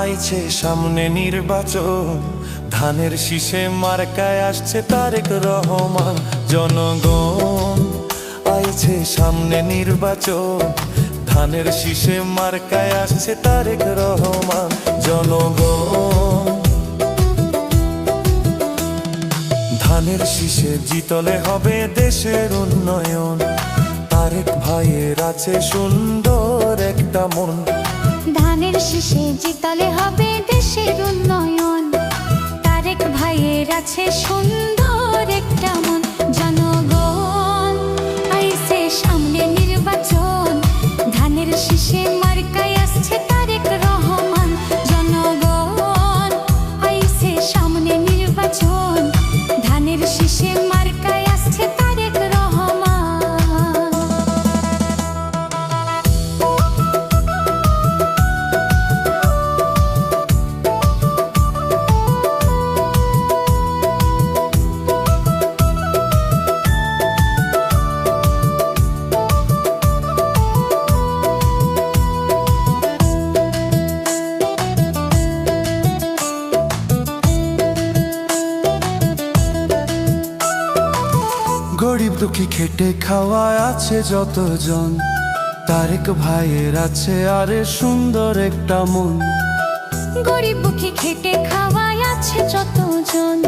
আইছে সামনে নির্বাচন। ধানের শীষে মার্কায় আসছে তারেক রহমান। জনগণ আইছে সামনে নির্বাচন। ধানের শীষে মার্কায় আসছে তারেক রহমান। জনগণ ধানের শীষে জিতলে হবে দেশের উন্নয়ন। তারেক ভাইয়ের আছে সুন্দর একটা মন। ধানের শেষে জিতলে হবে দেশের উন্নয়ন তারেক ভাইয়ের আছে সুন্দর একটা দুঃখী খেটে খাওয়া আছে যতজন। তারেক ভাইয়ের আছে আরে সুন্দর একটা মন। গরিব বুকে খেটে খাওয়াই আছে যতজন।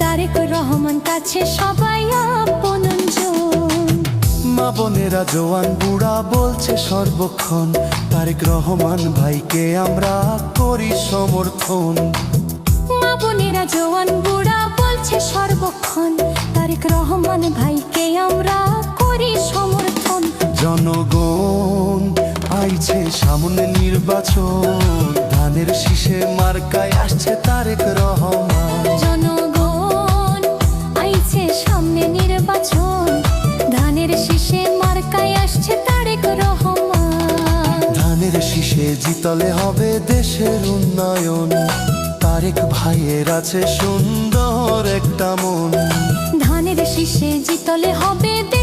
তারেক রহমান কাছে সবাই আপনজন। মা বোনেরা জোয়ান বুড়া বলছে সর্বক্ষণ তারেক রহমান ভাইকে আমরা করি সমর্থন। মা বোনেরা জওয়ান বুড়া বলছে সর্বক্ষণ তারেক রহমান ভাইকে আমরা করি সমর্থন। জনগণ আইছে সামনে নির্বাচন ধানের শীষে মার্কায় আসছে তারেক রহমান। জনগণ আইছে সামনে নির্বাচন ধানের শীষে মার্কায় আসছে তারেক রহমান। ধানের শীষে জিতলে হবে দেশের উন্নয়ন। তারেক ভাইয়ের আছে সুন্দর একটা মন। শীষে জিতলে হবে